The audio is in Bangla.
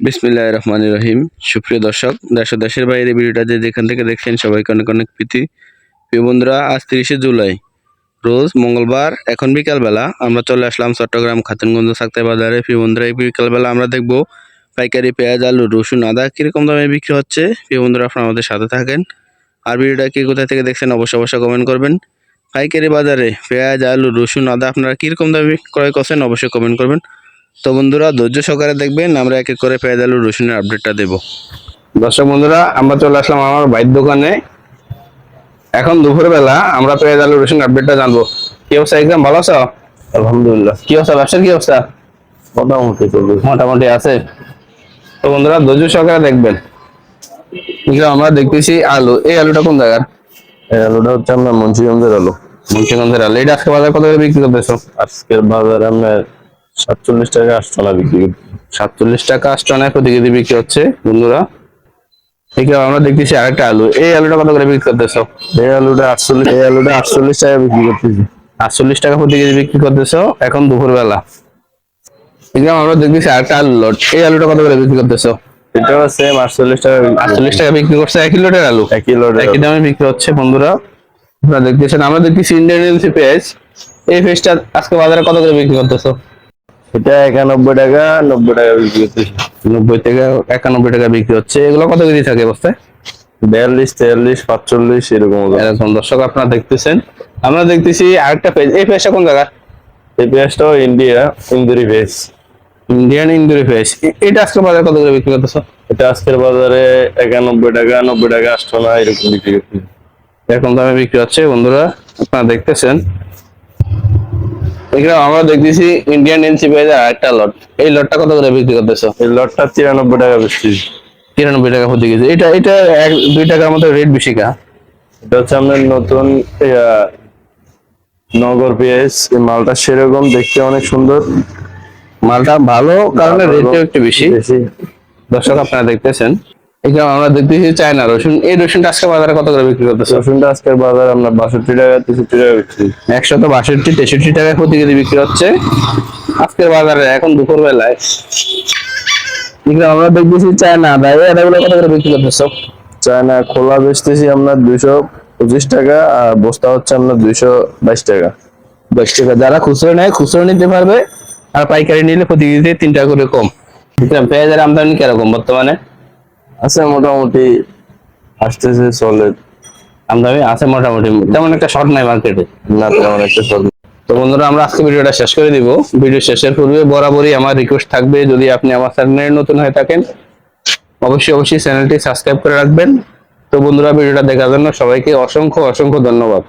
বিসমিল্লাহ রহমান রহিম। সুপ্রিয় দর্শক, দেশ দেশের বাইরে ভিডিওটা যে যেখান থেকে দেখছেন সবাইকে অনেক অনেক প্রীতি। প্রিয় বন্ধুরা, আজ তিরিশে জুলাই। রোজ মঙ্গলবার, এখন বিকালবেলা। আমরা চলে আসলাম চট্টগ্রাম খাতুনগঞ্জ সাক্তাই বাজারে। প্রিয় বন্ধুরা, এই বিকালবেলা আমরা দেখব পাইকারি পেঁয়াজ, আলু, রসুন, আদা কীরকম দামে বিক্রি হচ্ছে। প্রিয় বন্ধুরা, আপনারা আমাদের সাথে থাকেন। আর ভিডিওটা কি কোথা থেকে দেখছেন অবশ্যই অবশ্যই কমেন্ট করবেন। পাইকারি বাজারে পেঁয়াজ, আলু, রসুন, আদা আপনারা কীরকম দামে ক্রয় করছেন অবশ্যই কমেন্ট করবেন। তো বন্ধুরা ধৈর্য সহকারে দেখবেন আমরা এক এক করে পেঁয়াজ আলু রসুনের আপডেটটা দেব। দর্শক বন্ধুরা আমরা চলে আসলাম আমার বাইর দোকানে। এখন দুপুরবেলা আমরা পেঁয়াজ আলু রসুন আপডেটটা জানব। কি অবস্থা একদম ভালো আছো? আলহামদুলিল্লাহ। কি অবস্থা ব্যবসার কি অবস্থা? মোটামুটি চলবে। মোটামুটি আছে। তো বন্ধুরা ধৈর্য সহকারে দেখবেন। আমরা দেখতেছি আলু। এই আলুটা কোন জায়গার? এই আলুটা হচ্ছে আমরা মুন্সিগঞ্জের আলু। মুন্সিগঞ্জের আলু। এটা আজকে বাজার কত করে বিক্রি করতেছো? আজকের বাজারে আপনার সাতচল্লিশ টাকা আটশো বিক্রি। সাতচল্লিশ টাকা আটটানা প্রতি কেজি বিক্রি হচ্ছে বন্ধুরা। এখানে আমরা দেখতেছি আরেকটা আলু। এই আলুটা কত করে বিক্রি করতেছো? এই আলুটা আটচল্লিশ এই আলুটা আটচল্লিশ টাকা বিক্রি করতেছি। আটচল্লিশ টাকা প্রতি কেজি বিক্রি করতেছো এখন দুপুরবেলা। এখানে আমরা দেখতেছি আরেকটা আলু লট। এই আলুটা কত করে বিক্রি করতেছো? এটাও সেম আটচল্লিশ টাকা আটচল্লিশ টাকা বিক্রি করছে এক কিলোটার আলু? এক কিলো একই দামে বিক্রি হচ্ছে বন্ধুরা। আপনারা দেখতেছেন আমরা দেখতেছি ইন্ডিয়ান এলসি পেঁয়াজ এই পেঁয়াজটা আজকে বাজারে কত করে বিক্রি করতেছো? এটা একানব্বই টাকা নব্বই টাকা বিক্রি করতেছি নব্বই থেকে একানব্বই টাকা বিক্রি হচ্ছে। এগুলো কত কেজি থাকে বস্তায়? বিয়াল্লিশ তেয়াল্লিশ পাঁচচল্লিশ এরকম এরকম দর্শক আপনারা দেখতেছেন। আমরা দেখতেছি আরেকটা পেজ এই পেজটা কোন জায়গা এই পেঁয়াজটাও ইন্ডিয়া ইন্দুরি ভেজ ইন্ডিয়ান ইন্দুরি পেজ এটা আজকে বাজারে কত করে বিক্রি করতেছো? এটা আজকের বাজারে একানব্বই টাকা নব্বই টাকা আটশো না এরকম বিক্রি করতেছি এরকম দামে বিক্রি হচ্ছে বন্ধুরা। আপনারা দেখতেছেন। এখানে আমরা দেখতেছি ইন্ডিয়ান এনসি পেঁয়াজ একটা লট এই লটটা কত করে বিক্রি করতেছো? এই লটটা তিরানব্বই টাকা বেশি তিরানব্বই টাকা প্রতি কেজি। এটা এটা এক দুই টাকার মতো রেট বেশি কা? এটা হচ্ছে আপনার নতুন নগর পেঁয়াজ। এই মালটা সেরকম দেখতে অনেক সুন্দর। মালটা ভালো কারণে। রেটও একটু বেশি। বেশি। দর্শক আপনারা দেখতেছেন। এখানে আমরা দেখতেছি চায়না রসুন। এই রসুনটা আজকে বাজারে কত করে বিক্রি করতেছো? রসুনটা আজকের বাজার আমরা বাষট্টি টাকা তেষট্টি টাকা বিক্রি। একশত বাষট্টি তেষট্টি টাকা প্রতি কেজি বিক্রি হচ্ছে। আজকের বাজারে এখন দুপুর বেলায় এখানে আমরা দেখতেছি চায়না। আদা এই আদাগুলো কত করে বিক্রি করতেছো? চায়না খোলা বেচতেছি আমরা দুইশো পঁচিশ টাকা আর বস্তা হচ্ছে আমরা দুইশো বাইশ টাকা। বাইশ টাকা। যারা খুচরো নেয় খুচরো নিতে পারবে আর পাইকারি নিলে প্রতি কেজিতে তিন টাকা করে কম। পেঁয়াজের আমদানি কীরকম বর্তমানে? আছে মোটামুটি আসতেছে চলে। আমদানি আছে মোটামুটি তেমন একটা শর্ট নাই মার্কেটে না তেমন একটা চলে তো বন্ধুরা আমরা আজকে ভিডিওটা শেষ করে দিব। ভিডিও শেষের পূর্বে বরাবরই আমার রিকোয়েস্ট থাকবে যদি আপনি আমার চ্যানেলে নতুন হয়ে থাকেন অবশ্যই অবশ্যই চ্যানেলটি সাবস্ক্রাইব করে রাখবেন। তো বন্ধুরা ভিডিওটা দেখার জন্য সবাইকে অসংখ্য অসংখ্য ধন্যবাদ।